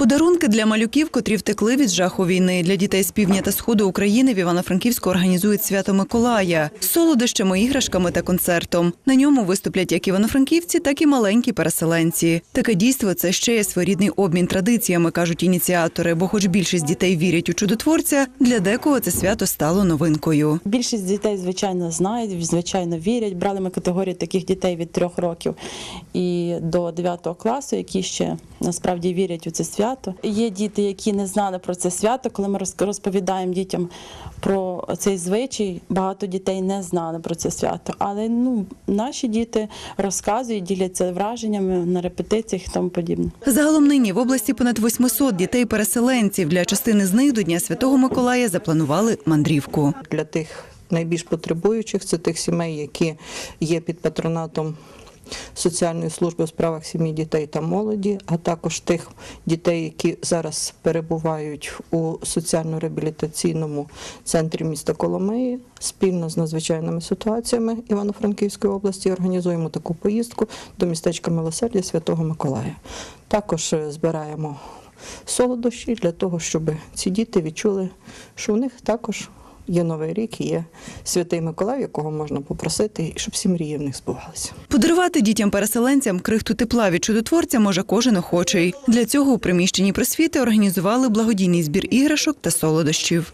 Подарунки для малюків, котрі втекли від жаху війни. Для дітей з півдня та сходу України в Івано-Франківську організують свято Миколая з солодощами, іграшками та концертом. На ньому виступлять як івано-франківці, так і маленькі переселенці. Таке дійство це ще є своєрідний обмін традиціями, кажуть ініціатори. Бо, хоч більшість дітей вірять у чудотворця, для декого це свято стало новинкою. Більшість дітей, звичайно, знають, звичайно, вірять. Брали ми категорію таких дітей від трьох років і до 9 класу, які ще насправді вірять у це свято. Є діти, які не знали про це свято. Коли ми розповідаємо дітям про цей звичай, багато дітей не знали про це свято. Але ну, наші діти розказують, діляться враженнями на репетиціях і тому подібне. Загалом нині в області понад 800 дітей-переселенців. Для частини з них до Дня Святого Миколая запланували мандрівку. для тих найбільш потребуючих, це тих сімей, які є під патронатом соціальної служби у справах сім'ї, дітей та молоді, а також тих дітей, які зараз перебувають у соціально-реабілітаційному центрі міста Коломиї. Спільно з надзвичайними ситуаціями Івано-Франківської області організуємо таку поїздку до містечка Милосердя Святого Миколая. Також е, збираємо солодощі для того, щоб ці діти відчули, що у них також є Новий рік, і є святий Миколай, якого можна попросити, і щоб всі мрії в них збувалися. Подарувати дітям-переселенцям крихту тепла від чудотворця може кожен охочий. Для цього у приміщенні просвіти організували благодійний збір іграшок та солодощів.